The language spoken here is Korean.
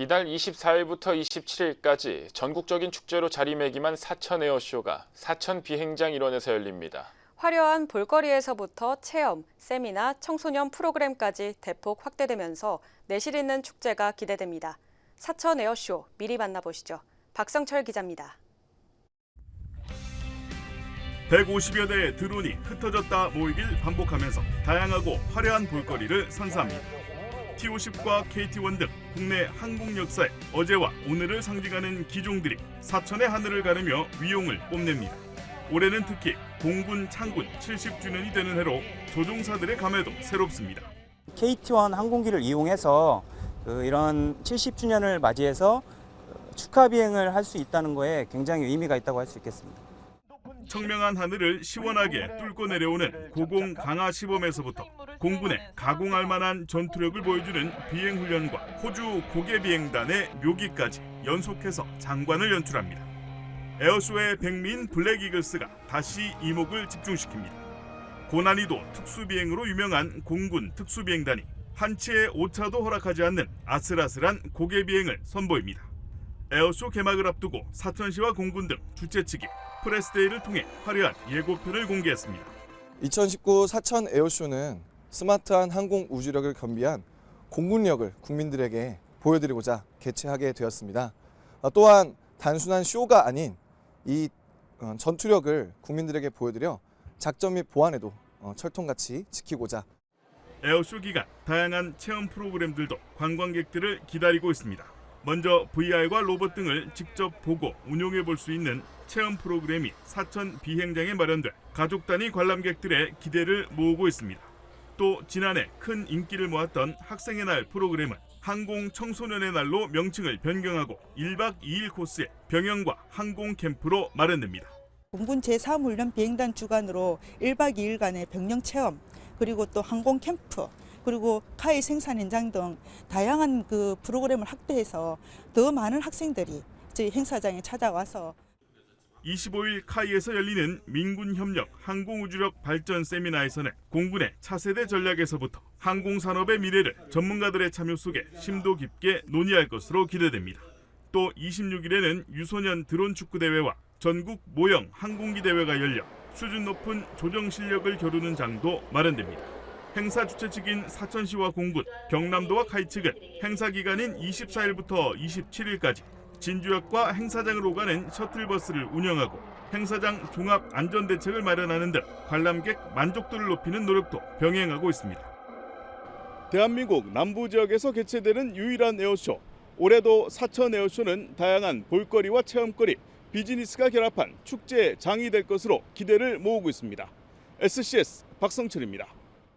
이달 24일부터 27일까지 전국적인 축제로 자리매김한 사천 에어쇼가 사천 비행장 일원에서 열립니다. 화려한 볼거리에서부터 체험, 세미나, 청소년 프로그램까지 대폭 확대되면서 내실 있는 축제가 기대됩니다. 사천 에어쇼 미리 만나보시죠. 박성철 기자입니다. 150여 대의 드론이 흩어졌다 모이길 반복하면서 다양하고 화려한 볼거리를 선사합니다. T-50과 KT-1 등 국내 항공 역사의 어제와 오늘을 상징하는 기종들이 사천의 하늘을 가르며 위용을 뽐냅니다. 올해는 특히 공군 창군 70주년이 되는 해로 조종사들의 감회도 새롭습니다. KT1 항공기를 이용해서 그 이런 70주년을 맞이해서 축하 비행을 할 수 있다는 거에 굉장히 의미가 있다고 할 수 있겠습니다. 청명한 하늘을 시원하게 뚫고 내려오는 고공 강화 시범에서부터 공군의 가공할 만한 전투력을 보여주는 비행 훈련과 호주 고개 비행단의 묘기까지 연속해서 장관을 연출합니다. 에어쇼의 백미인 블랙 이글스가 다시 이목을 집중시킵니다. 고난이도 특수 비행으로 유명한 공군 특수 비행단이 한치의 오차도 허락하지 않는 아슬아슬한 고개 비행을 선보입니다. 에어쇼 개막을 앞두고 사천시와 공군 등 주최 측이 프레스데이를 통해 화려한 예고편을 공개했습니다. 2019 사천 에어쇼는 스마트한 항공 우주력을 겸비한 공군력을 국민들에게 보여드리고자 개최하게 되었습니다. 아, 또한 단순한 쇼가 아닌 이 어, 전투력을 국민들에게 보여드려 작전 및 보안에도 어, 철통같이 지키고자 에어쇼 기간 다양한 체험 프로그램들도 관광객들을 기다리고 있습니다. 먼저 VR과 로봇 등을 직접 보고 운용해 볼 수 있는 체험 프로그램이 사천 비행장에 마련돼 가족 단위 관람객들의 기대를 모으고 있습니다. 또 지난해 큰 인기를 모았던 학생의 날 프로그램은 항공 청소년의 날로 명칭을 변경하고 1박 2일 코스의 병영과 항공 캠프로 마련됩니다. 공군 제3훈련 비행단 주관으로 1박 2일간의 병영 체험 그리고 또 항공 캠프 그리고 카이 생산 현장 등 다양한 그 프로그램을 확대해서 더 많은 학생들이 저희 행사장에 찾아와서 25일 카이에서 열리는 민군협력 항공우주력 발전 세미나에서는 공군의 차세대 전략에서부터 항공산업의 미래를 전문가들의 참여 속에 심도 깊게 논의할 것으로 기대됩니다. 또 26일에는 유소년 드론 축구 대회와 전국 모형 항공기 대회가 열려 수준 높은 조정 실력을 겨루는 장도 마련됩니다. 행사 주최 측인 사천시와 공군, 경남도와 카이 측은 행사 기간인 24일부터 27일까지 진주역과 행사장을 오가는 셔틀버스를 운영하고 행사장 종합 안전 대책을 마련하는 등 관람객 만족도를 높이는 노력도 병행하고 있습니다. 대한민국 남부 지역에서 개최되는 유일한 에어쇼. 올해도 사천 에어쇼는 다양한 볼거리와 체험거리, 비즈니스가 결합한 축제의 장이 될 것으로 기대를 모으고 있습니다. SCS 박성철입니다.